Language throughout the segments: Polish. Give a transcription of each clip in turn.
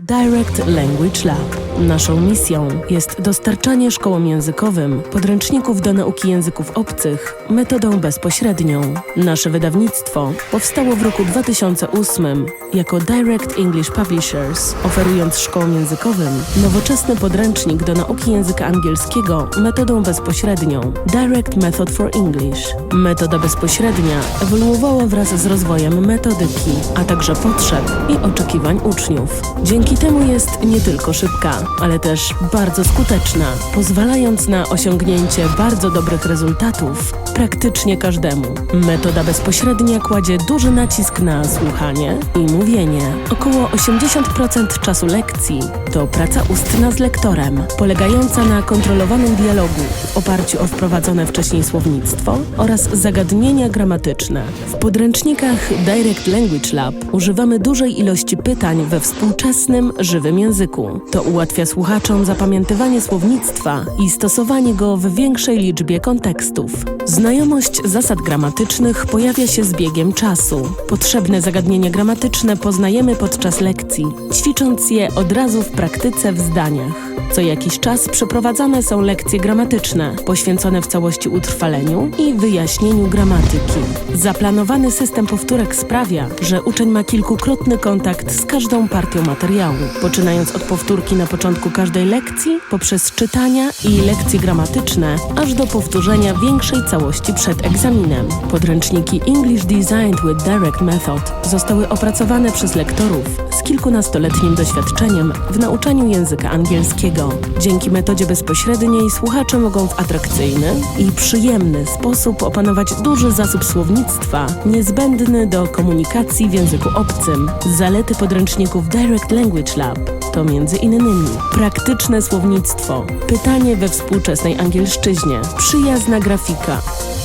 Direct Language Lab. Naszą misją jest dostarczanie szkołom językowym podręczników do nauki języków obcych metodą bezpośrednią. Nasze wydawnictwo powstało w roku 2008 jako Direct English Publishers, oferując szkołom językowym nowoczesny podręcznik do nauki języka angielskiego metodą bezpośrednią Direct Method for English. Metoda bezpośrednia ewoluowała wraz z rozwojem metodyki, a także potrzeb i oczekiwań uczniów. Dzięki temu jest nie tylko szybka, ale też bardzo skuteczna, pozwalając na osiągnięcie bardzo dobrych rezultatów praktycznie każdemu. Metoda bezpośrednia kładzie duży nacisk na słuchanie i mówienie. Około 80% czasu lekcji to praca ustna z lektorem, polegająca na kontrolowanym dialogu w oparciu o wprowadzone wcześniej słownictwo oraz zagadnienia gramatyczne. W podręcznikach Direct Language Lab używamy dużej ilości pytań we współczesnym, żywym języku. To ułatwia słuchaczom zapamiętywanie słownictwa i stosowanie go w większej liczbie kontekstów. Znajomość zasad gramatycznych pojawia się z biegiem czasu. Potrzebne zagadnienia gramatyczne poznajemy podczas lekcji, ćwicząc je od razu w praktyce w zdaniach. Co jakiś czas przeprowadzane są lekcje gramatyczne, poświęcone w całości utrwaleniu i wyjaśnieniu gramatyki. Zaplanowany system powtórek sprawia, że uczeń ma kilkukrotny kontakt z każdą partią materiału, poczynając od powtórki na początku każdej lekcji, poprzez czytania i lekcje gramatyczne, aż do powtórzenia większej całości przed egzaminem. Podręczniki English Designed with Direct Method zostały opracowane przez lektorów z kilkunastoletnim doświadczeniem w nauczaniu języka angielskiego. Dzięki metodzie bezpośredniej słuchacze mogą w atrakcyjny i przyjemny sposób opanować duży zasób słownictwa niezbędny do komunikacji w języku obcym. Zalety podręczników Direct Language Lab to między innymi praktyczne słownictwo, pytanie we współczesnej angielszczyźnie, przyjazna grafika,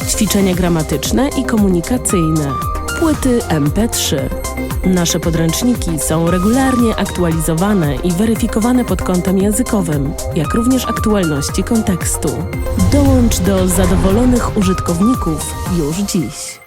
ćwiczenia gramatyczne i komunikacyjne, płyty MP3. Nasze podręczniki są regularnie aktualizowane i weryfikowane pod kątem językowym, jak również aktualności kontekstu. Dołącz do zadowolonych użytkowników już dziś.